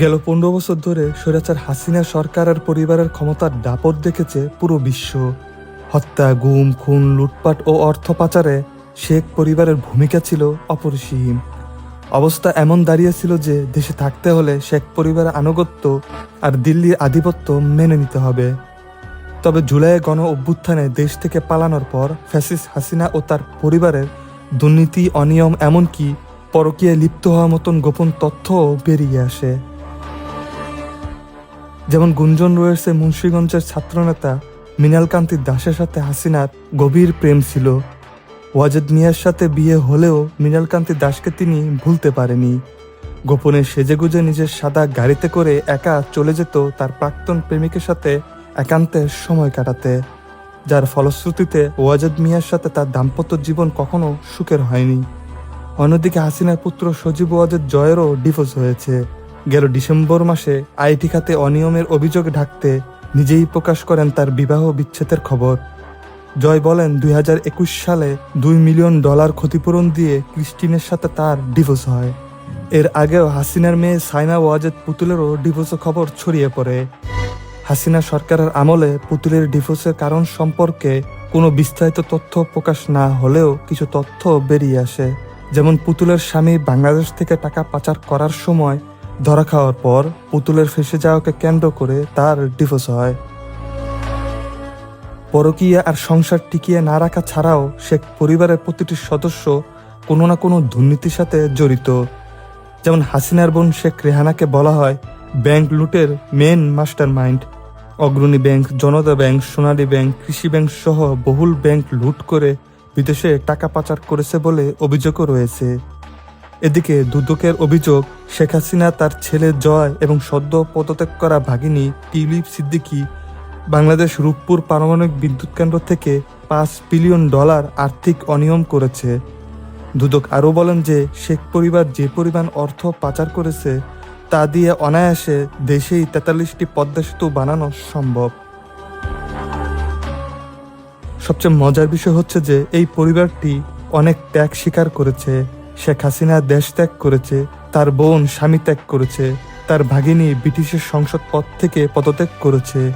গেল পনেরো বছর ধরে স্বৈরাচার হাসিনা সরকার আর পরিবারের ক্ষমতার দাপট দেখেছে পুরো বিশ্ব। হত্যা, গুম, খুন, লুটপাট ও অর্থ পাচারে শেখ পরিবারের ভূমিকা ছিল অপরিসীম। অবস্থা এমন দাঁড়িয়েছিল যে দেশে থাকতে হলে শেখ পরিবারের আনুগত্য আর দিল্লির আধিপত্য মেনে নিতে হবে। তবে জুলাইয়ে গণ অভ্যুত্থানে দেশ থেকে পালানোর পর ফ্যাসিস হাসিনা ও তার পরিবারের দুর্নীতি, অনিয়ম, এমনকি পরকীয়ায় লিপ্ত হওয়ার মতন গোপন তথ্যও বেরিয়ে আসে। যেমন গুঞ্জন রয়েছে মুন্সীগঞ্জের ছাত্রনেতা মৃণালকান্তি দাসের সাথে হাসিনার গভীর প্রেম ছিল। ওয়াজেদ মিয়ার সাথে বিয়ে হলেও মৃণালকান্তি দাসকে তিনি ভুলতে পারেনি। গোপনে সেজেগুজে নিজের সাদা গাড়িতে করে একা চলে যেত তার প্রাক্তন প্রেমিকের সাথে একান্তে সময় কাটাতে। যার ফলশ্রুতিতে ওয়াজেদ মিয়ার সাথে তার দাম্পত্য জীবন কখনো সুখের হয়নি। অন্যদিকে হাসিনার পুত্র সজীব ওয়াজেদ জয়েরও ডিভোর্স হয়েছে। গেল ডিসেম্বর মাসে আইটি খাতে অনিয়মের অভিযোগ ঢাকতে নিজেই প্রকাশ করেন তার বিবাহ বিচ্ছেদের খবর। জয় বলেন দু হাজার একুশ সালে দুই মিলিয়ন ডলার ক্ষতিপূরণ দিয়ে ক্রিস্টিনের সাথে তার ডিভোর্স হয়। এর আগেও হাসিনার মেয়ে সাইনা ওয়াজেদ পুতুলেরও ডিভোর্সের খবর ছড়িয়ে পড়ে। হাসিনা সরকারের আমলে পুতুলের ডিভোর্সের কারণ সম্পর্কে কোনো বিস্তারিত তথ্য প্রকাশ না হলেও কিছু তথ্য বেরিয়ে আসে। যেমন, পুতুলের স্বামী বাংলাদেশ থেকে টাকা পাচার করার সময় ধরা খাওয়ার পর পুতুলের ফেসে যাওয়াকে কেন্দ্র করে তার ডিভোর্স হয়। পরকীয়া আর সংসার টিকিয়ে না রাখা ছাড়াও শেখ পরিবারের প্রতিটি সদস্য কোনো না কোনো দুর্নীতির সাথে জড়িত। যেমন হাসিনার বোন শেখ রেহানাকে বলা হয় ব্যাংক লুটের main mastermind Agrani bank, Janata bank, Sonali bank, Krishi bank সহ বহুল ব্যাংক লুট করে বিদেশে টাকা পাচার করেছে বলে অভিযোগও রয়েছে। এদিকে দুদকের অভিযোগ, শেখ হাসিনা তার ছেলে জয় এবং সদ্য পদত্যাগ করা ভাগিনী টিউলিপ সিদ্দিকী বাংলাদেশ রূপপুর পারমাণবিক বিদ্যুৎ কেন্দ্র থেকে পাঁচ বিলিয়ন ডলার আর্থিক অনিয়ম করেছে। দুদক আরও বলেন যে, শেখ পরিবার যে পরিমাণ অর্থ পাচার করেছে, তা দিয়ে অনায়াসে দেশেই তেতাল্লিশটি পদ্মা সেতু বানানো সম্ভব। সবচেয়ে মজার বিষয় হচ্ছে যে, এই পরিবারটি অনেক ত্যাগ স্বীকার করেছে। শেখ হাসিনা দেশ ত্যাগ করেছে, তার বোন স্বামী ত্যাগ করেছে, তার ভাগিনী ব্রিটিশের সংসদ পদ থেকে পদত্যাগ করেছে,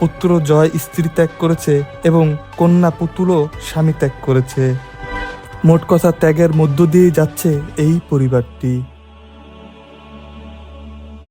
পুত্র জয় স্ত্রী ত্যাগ করেছে এবং কন্যা পুতুলও স্বামী ত্যাগ করেছে। মোট কথা ত্যাগের মধ্য দিয়ে যাচ্ছে এই পরিবারটি।